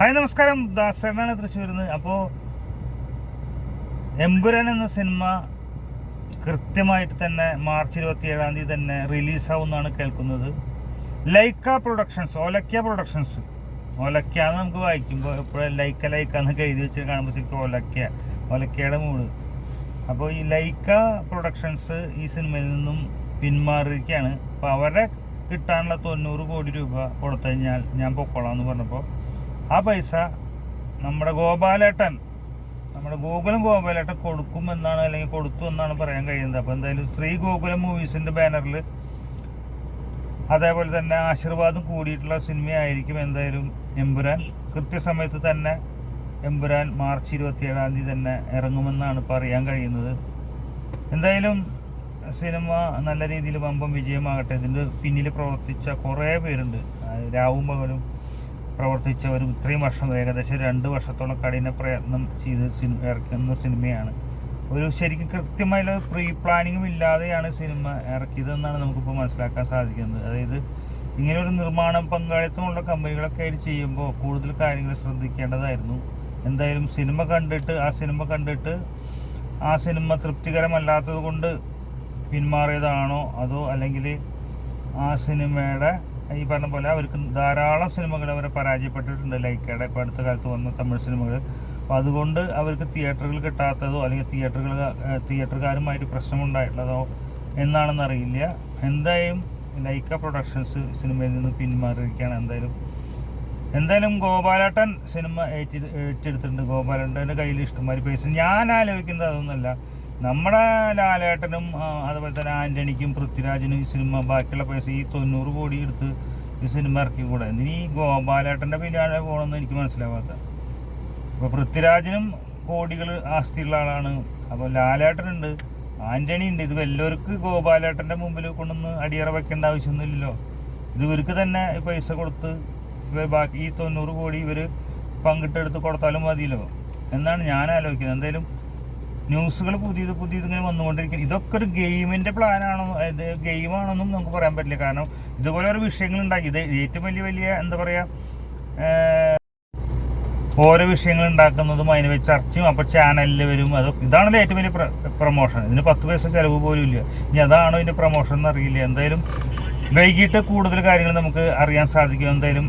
Hi നമസ്കാരം. ദാസേട്ടനാണ് തൃശ്ശൂരിൽ നിന്ന് അപ്പോൾ എമ്പുരാൻ എന്ന സിനിമ കൃത്യമായിട്ട് തന്നെ മാർച്ച് ഇരുപത്തി ഏഴാം തീയതി തന്നെ റിലീസാവുമെന്നാണ് കേൾക്കുന്നത്. ലൈക്ക പ്രൊഡക്ഷൻസ് ഓലക്ക പ്രൊഡക്ഷൻസ്. ഓലക്ക എന്ന് നമുക്ക് വായിക്കുമ്പോൾ എപ്പോഴും ലൈക്ക ലൈക്ക എന്നൊക്കെ എഴുതി വെച്ച് കാണുമ്പോൾ ശരിക്കും ഓലക്ക ഓലക്കയുടെ മൂട് അപ്പോൾ ഈ ലൈക്ക പ്രൊഡക്ഷൻസ് ഈ സിനിമയിൽ നിന്നും പിന്മാറിയിരിക്കുകയാണ്. അപ്പോൾ അവരെ കിട്ടാനുള്ള തൊണ്ണൂറ് കോടി രൂപ കൊടുത്തു കഴിഞ്ഞാൽ ഞാൻ പൊക്കോളാം എന്ന് പറഞ്ഞപ്പോൾ ആ പൈസ നമ്മുടെ ഗോപാലേട്ടൻ നമ്മുടെ ഗോകുലം ഗോപാലേട്ടൻ കൊടുക്കുമെന്നാണ് അല്ലെങ്കിൽ കൊടുത്തു എന്നാണ് പറയാൻ കഴിയുന്നത്. അപ്പോൾ എന്തായാലും ശ്രീ ഗോകുലം മൂവീസിന്റെ ബാനറിൽ അതേപോലെ തന്നെ ആശീർവാദം കൂടിയിട്ടുള്ള സിനിമയായിരിക്കും എന്തായാലും എമ്പുരാൻ. കൃത്യസമയത്ത് തന്നെ എമ്പുരാൻ മാർച്ച് ഇരുപത്തിയേഴാം തീയതി തന്നെ ഇറങ്ങുമെന്നാണ് ഇപ്പോൾ അറിയാൻ കഴിയുന്നത്. എന്തായാലും സിനിമ നല്ല രീതിയിൽ വമ്പം വിജയമാകട്ടെ. ഇതിന്റെ പിന്നിൽ പ്രവർത്തിച്ച കുറേ പേരുണ്ട്. രാവും പകലും പ്രവർത്തിച്ചവരും ഇത്രയും വർഷം ഏകദേശം രണ്ട് വർഷത്തോളം കഠിന പ്രയത്നം ചെയ്ത് സിനിമ ഇറക്കുന്ന സിനിമയാണ്. ഒരു ശരിക്കും കൃത്യമായുള്ള പ്രീ പ്ലാനിങ്ങും ഇല്ലാതെയാണ് സിനിമ ഇറക്കിയതെന്നാണ് നമുക്കിപ്പോൾ മനസ്സിലാക്കാൻ സാധിക്കുന്നത്. അതായത് ഇങ്ങനെ ഒരു നിർമ്മാണ പങ്കാളിത്തമുള്ള കമ്പനികളൊക്കെ ആയിട്ട് ചെയ്യുമ്പോൾ കൂടുതൽ കാര്യങ്ങൾ ശ്രദ്ധിക്കേണ്ടതായിരുന്നു. എന്തായാലും സിനിമ കണ്ടിട്ട് ആ സിനിമ കണ്ടിട്ട് ആ സിനിമ തൃപ്തികരമല്ലാത്തത് കൊണ്ട് പിന്മാറിയതാണോ അതോ അല്ലെങ്കിൽ ആ സിനിമയുടെ ഈ പറഞ്ഞ പോലെ അവർക്ക് ധാരാളം സിനിമകൾ അവരെ പരാജയപ്പെട്ടിട്ടുണ്ട്. ലൈക്കയുടെ ഇപ്പോൾ അടുത്ത കാലത്ത് വന്ന തമിഴ് സിനിമകൾ അപ്പോൾ അതുകൊണ്ട് അവർക്ക് തിയേറ്ററുകൾ കിട്ടാത്തതോ അല്ലെങ്കിൽ തിയേറ്ററുകൾ തിയേറ്ററുകാരുമായിട്ട് പ്രശ്നമുണ്ടായിട്ടുള്ളതോ എന്നാണെന്ന് അറിയില്ല. എന്തായാലും ലൈക്ക പ്രൊഡക്ഷൻസ് സിനിമയിൽ നിന്ന് പിന്മാറിയിരിക്കുകയാണ്. എന്തായാലും എന്തായാലും ഗോപാലേട്ടൻ സിനിമ ഏറ്റി ഏറ്റെടുത്തിട്ടുണ്ട് ഗോപാലേട്ടന്റെ കയ്യിൽ ഇഷ്ടംമാതിരി പൈസ. ഞാൻ ആലോചിക്കുന്നത് അതൊന്നുമല്ല. നമ്മുടെ ലാലേട്ടനും അതുപോലെ തന്നെ ആന്റണിക്കും പൃഥ്വിരാജിനും ഈ സിനിമ ബാക്കിയുള്ള പൈസ ഈ തൊണ്ണൂറ് കോടി എടുത്ത് ഈ സിനിമ ഇറക്കി കൂടെ? ഇനി ഗോപാലേട്ടന്റെ പിന്നാലെ പോകണമെന്ന് എനിക്ക് മനസ്സിലാവാത്ത. ഇപ്പോൾ പൃഥ്വിരാജിനും കോടികൾ ആസ്തിയുള്ള ആളാണ്. അപ്പോൾ ലാലേട്ടനുണ്ട് ആന്റണി ഉണ്ട് ഇത് വല്ലവർക്ക് ഗോപാലേട്ടന്റെ മുമ്പിൽ കൊണ്ടൊന്ന് അടിയറ വെക്കേണ്ട ആവശ്യമൊന്നുമില്ലല്ലോ. ഇത് ഇവർക്ക് തന്നെ പൈസ കൊടുത്ത് ഇവർ ബാക്കി ഈ തൊണ്ണൂറ് കോടി ഇവർ പങ്കിട്ടെടുത്ത് കൊടുത്താലും മതിയല്ലോ. എന്നാണ് ഞാൻ ആലോചിക്കുന്നത്. എന്തായാലും ന്യൂസുകൾ പുതിയത് പുതിയത് ഇങ്ങനെ വന്നുകൊണ്ടിരിക്കുക ഇതൊക്കെ ഒരു ഗെയിമിന്റെ പ്ലാനാണോ ഇത് ഗെയിമാണെന്നും നമുക്ക് പറയാൻ പറ്റില്ല. കാരണം ഇതുപോലെ ഒരു വിഷയങ്ങൾ ഉണ്ടാക്കി. ഇത് ഏറ്റവും വലിയ വലിയ എന്താ പറയുക ഓരോ വിഷയങ്ങൾ ഉണ്ടാക്കുന്നതും അതിന് വെച്ച് ചർച്ചയും അപ്പോൾ ചാനലിൽ വരും. അതൊക്കെ ഇതാണല്ലോ ഏറ്റവും വലിയ പ്രൊമോഷൻ ഇതിന് പത്ത് പൈസ ചിലവ് പോലും ഇല്ല. ഇനി അതാണോ ഇതിന്റെ പ്രൊമോഷൻ എന്ന് അറിയില്ല. എന്തായാലും വൈകിട്ട് കൂടുതൽ കാര്യങ്ങൾ നമുക്ക് അറിയാൻ സാധിക്കും. എന്തായാലും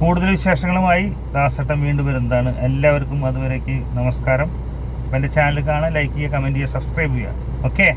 കൂടുതൽ വിശേഷങ്ങളുമായി ദാസട്ടം വീണ്ടും വരുന്നതാണ്. എല്ലാവർക്കും അതുവരേക്ക് നമസ്കാരം. അപ്പം എന്റെ ചാനൽ കാണുക ലൈക്ക് ചെയ്യുക കമന്റ് ചെയ്യുക സബ്സ്ക്രൈബ് ചെയ്യുക. ഓക്കെ